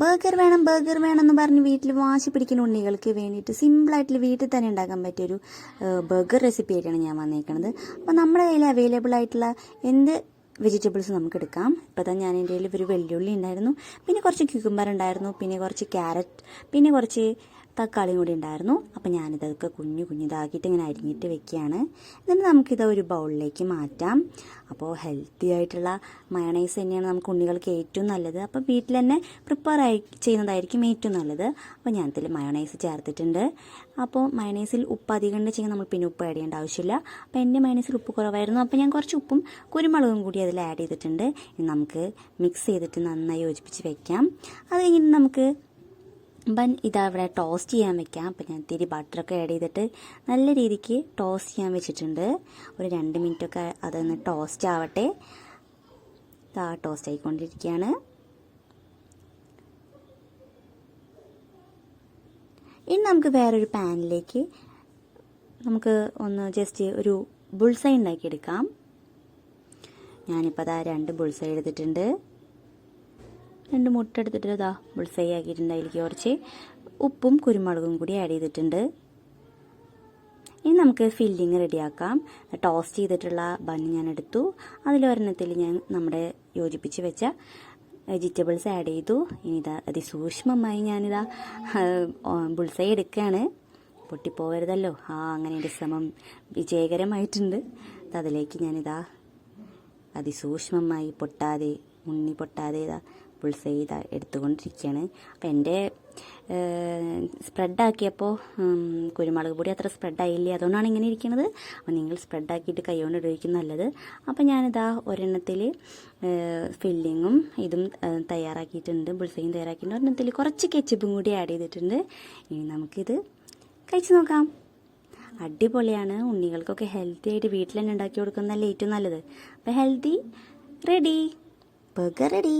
Burger വേണം burger വേണം എന്ന് പറഞ്ഞ് വീട്ടിൽ വാശി പിടിക്കുന്ന ഉണ്ണികൾക്ക് വേണ്ടിയിട്ട് സിമ്പിളായിട്ട് വീട്ടിൽ തന്നെ ഉണ്ടാക്കാൻ പറ്റിയൊരു ബർഗർ റെസിപ്പി ആയിട്ടാണ് ഞാൻ വന്നേക്കുന്നത് അപ്പോൾ നമ്മുടെ കയ്യിൽ അവൈലബിൾ ആയിട്ടുള്ള എന്ത് വെജിറ്റബിൾസ് നമുക്ക് എടുക്കാം. ഇപ്പോൾ തന്നെ ഞാൻ എന്റെ കയ്യിൽ ഒരു വെള്ളുള്ളി ഉണ്ടായിരുന്നു. പിന്നെ കുറച്ച് ക്യൂക്കുംബർ ഉണ്ടായിരുന്നു പിന്നെ കുറച്ച് ക്യാരറ്റ് പിന്നെ കുറച്ച് തക്കാളിയും കൂടി ഉണ്ടായിരുന്നു. അപ്പോൾ ഞാനിതൊക്കെ കുഞ്ഞു കുഞ്ഞിതാക്കിയിട്ട് ഇങ്ങനെ അരിഞ്ഞിട്ട് വെക്കുകയാണ്. എന്നിട്ട് നമുക്കിത് ഒരു ബൗളിലേക്ക് മാറ്റാം. അപ്പോൾ ഹെൽത്തി ആയിട്ടുള്ള മയണൈസ് തന്നെയാണ് നമുക്ക് ഉണ്ണികൾക്ക് ഏറ്റവും നല്ലത്. അപ്പോൾ വീട്ടിൽ തന്നെ പ്രിപ്പയർ ആയി ചെയ്യുന്നതായിരിക്കും ഏറ്റവും നല്ലത്. അപ്പോൾ ഞാനതിൽ മയണൈസ് ചേർത്തിട്ടുണ്ട്. അപ്പോൾ മയണൈസിൽ ഉപ്പ് അധികം ഉണ്ടെങ്കിൽ നമ്മൾ പിന്നെ ഉപ്പ് ആഡ് ചെയ്യേണ്ട ആവശ്യമില്ല. അപ്പോൾ എന്റെ മയണൈസിൽ ഉപ്പ് കുറവായിരുന്നു. അപ്പോൾ ഞാൻ കുറച്ച് ഉപ്പും കുരുമുളകും കൂടി അതിൽ ആഡ് ചെയ്തിട്ടുണ്ട്. നമുക്ക് മിക്സ് ചെയ്തിട്ട് നന്നായി യോജിപ്പിച്ച് വെക്കാം. അത് കഴിഞ്ഞിട്ട് നമുക്ക് ബൻ ഇതവിടെ ടോസ്റ്റ് ചെയ്യാൻ വെക്കാം. അപ്പം ഞാൻ ഇത്തിരി ബട്ടറൊക്കെ ആഡ് ചെയ്തിട്ട് നല്ല രീതിക്ക് ടോസ്റ്റ് ചെയ്യാൻ വെച്ചിട്ടുണ്ട്. ഒരു രണ്ട് മിനിറ്റൊക്കെ അതൊന്ന് ടോസ്റ്റ് ആവട്ടെ. ആ ടോസ്റ്റ് ആയിക്കൊണ്ടിരിക്കുകയാണ്. ഇനി നമുക്ക് വേറൊരു പാനിലേക്ക് നമുക്ക് ഒന്ന് ജസ്റ്റ് ഒരു ബുൾസൈ ഉണ്ടാക്കിയെടുക്കാം. ഞാനിപ്പോൾ അതാ രണ്ട് ബുൾസൈ എടുത്തിട്ടുണ്ട്. രണ്ട് മുട്ട എടുത്തിട്ട് ഇതാ ബുൾസൈ ആക്കിയിട്ടുണ്ട് അതിലേക്ക് കുറച്ച് ഉപ്പും കുരുമുളകും കൂടി ആഡ് ചെയ്തിട്ടുണ്ട്. ഇനി നമുക്ക് ഫില്ലിങ് റെഡിയാക്കാം. ടോസ്റ്റ് ചെയ്തിട്ടുള്ള ബൺ ഞാൻ എടുത്തു. അതിലൊരെണ്ണത്തിൽ ഞാൻ നമ്മുടെ യോജിപ്പിച്ച് വെച്ച വെജിറ്റബിൾസ് ആഡ് ചെയ്തു. ഇനി ഇതാ അതിസൂക്ഷ്മമായി ഞാനിതാ ബുൾസൈ എടുക്കുകയാണ് പൊട്ടിപ്പോകരുതല്ലോ ആ അങ്ങനെ എന്റെ ശ്രമം വിജയകരമായിട്ടുണ്ട്. അതിലേക്ക് ഞാനിതാ അതിസൂക്ഷ്മമായി പൊട്ടാതെ ഉണ്ണി പൊട്ടാതെ ഇതാ പുൾസ് ചെയ്ത് എടുത്തുകൊണ്ടിരിക്കുകയാണ്. അപ്പം എന്റെ സ്പ്രെഡാക്കിയപ്പോൾ കുരുമുളക് പൊടി അത്ര സ്പ്രെഡായില്ലേ അതുകൊണ്ടാണ് ഇങ്ങനെ ഇരിക്കുന്നത് അപ്പോൾ നിങ്ങൾ സ്പ്രെഡാക്കിയിട്ട് കൈകൊണ്ട് ഉപയോഗിക്കുന്ന നല്ലത്. അപ്പോൾ ഞാനിതാ ഒരെണ്ണത്തിൽ ഫില്ലിങ്ങും ഇതും തയ്യാറാക്കിയിട്ടുണ്ട്. ബുൾസയും തയ്യാറാക്കിയിട്ടുണ്ട്. ഒരെണ്ണത്തിൽ കുറച്ച് കെച്ചപ്പും കൂടി ആഡ് ചെയ്തിട്ടുണ്ട്. ഇനി നമുക്കിത് കഴിച്ചു നോക്കാം. അടിപൊളിയാണ്. ഉണ്ണികൾക്കൊക്കെ ഹെൽത്തി ആയിട്ട് വീട്ടിൽ തന്നെ ഉണ്ടാക്കി കൊടുക്കുന്നതല്ലേ ഏറ്റവും നല്ലത്. അപ്പോൾ ഹെൽത്തി റെഡി ബർഗർ റെഡി